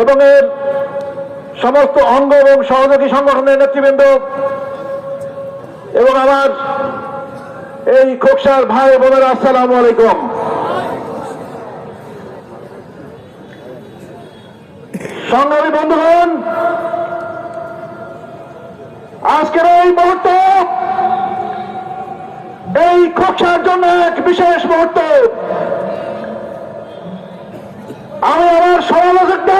এবং এর সমস্ত অঙ্গ এবং সহযোগী সংগঠনের নেতৃবৃন্দ এবং আমার এই খোকসার ভাই বোনেরা, আসসালামু আলাইকুম। সংগ্রামী বন্ধুগণ, আজকের এই মুহূর্ত এই খোকসার জন্য এক বিশেষ মুহূর্ত। আমি আমার সমালোচকদের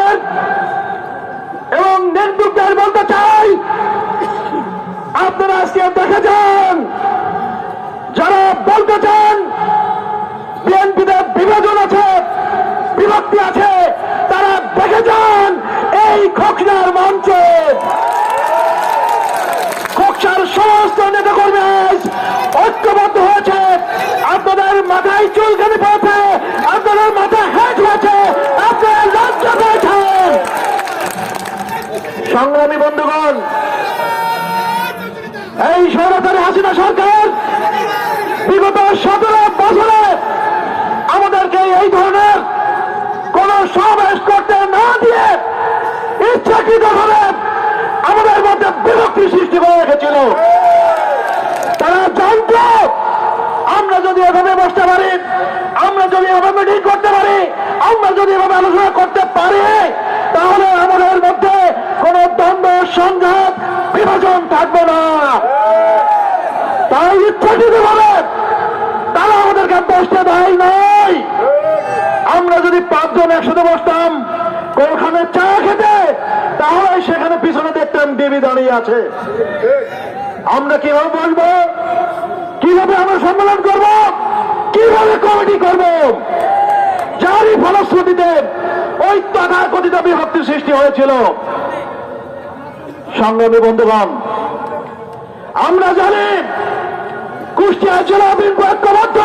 নির্দুকদের বলতে চাই, আপনারা আজকে দেখে যারা বলতে চান, বিএনপিতে বিভাজন আছে, বিভক্তি আছে, তারা দেখে যান এই খোকনার মঞ্চে। খোকসার সমস্ত নেতা কর্মী সংগ্রামী বন্ধুগণ, এই সরকারি হাসিনা সরকার বিগত সতেরো বছরে আমাদেরকে এই ধরনের কোন সমাবেশ করতে না দিয়ে ইচ্ছাকৃত ভাবে আমাদের মধ্যে বিরক্তি সৃষ্টি করে রেখেছিল। তারা জানত, আমরা যদি এভাবে বসতে পারি, আমরা যদি এভাবে মিটিং করতে পারি, আমরা যদি এভাবে আলোচনা করতে পারি তাহলে আমাদের মধ্যে কোন দ্বন্দ্ব সংঘাত বিভাজন থাকবে না। তাই ইচ্ছাকৃত ভাবে তারা আমাদেরকে বসতে দেয় নাই। আমরা যদি পাঁচজন একসাথে বসতাম, কোনখানে চা খেতে, তাহলে সেখানে পিছনে দেখতাম দেবী দাঁড়িয়ে আছে। আমরা কীভাবে বসবো? কীভাবে আমরা সম্মেলন করব? কীভাবে কমিটি করব? যারই ফলশ্রুতিতে ওই তথাকথিত বিভক্তি সৃষ্টি হয়েছিল সংগ্রামী বন্ধুগণ, আমরা জানি কুষ্টিয়া জেলা বিএনপি ঐক্যবদ্ধ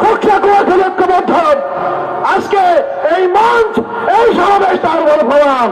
কুষ্টিয়া ঐক্যবদ্ধ। আজকে এই মঞ্চ, এই সমাবেশ তার বড় প্রমাণ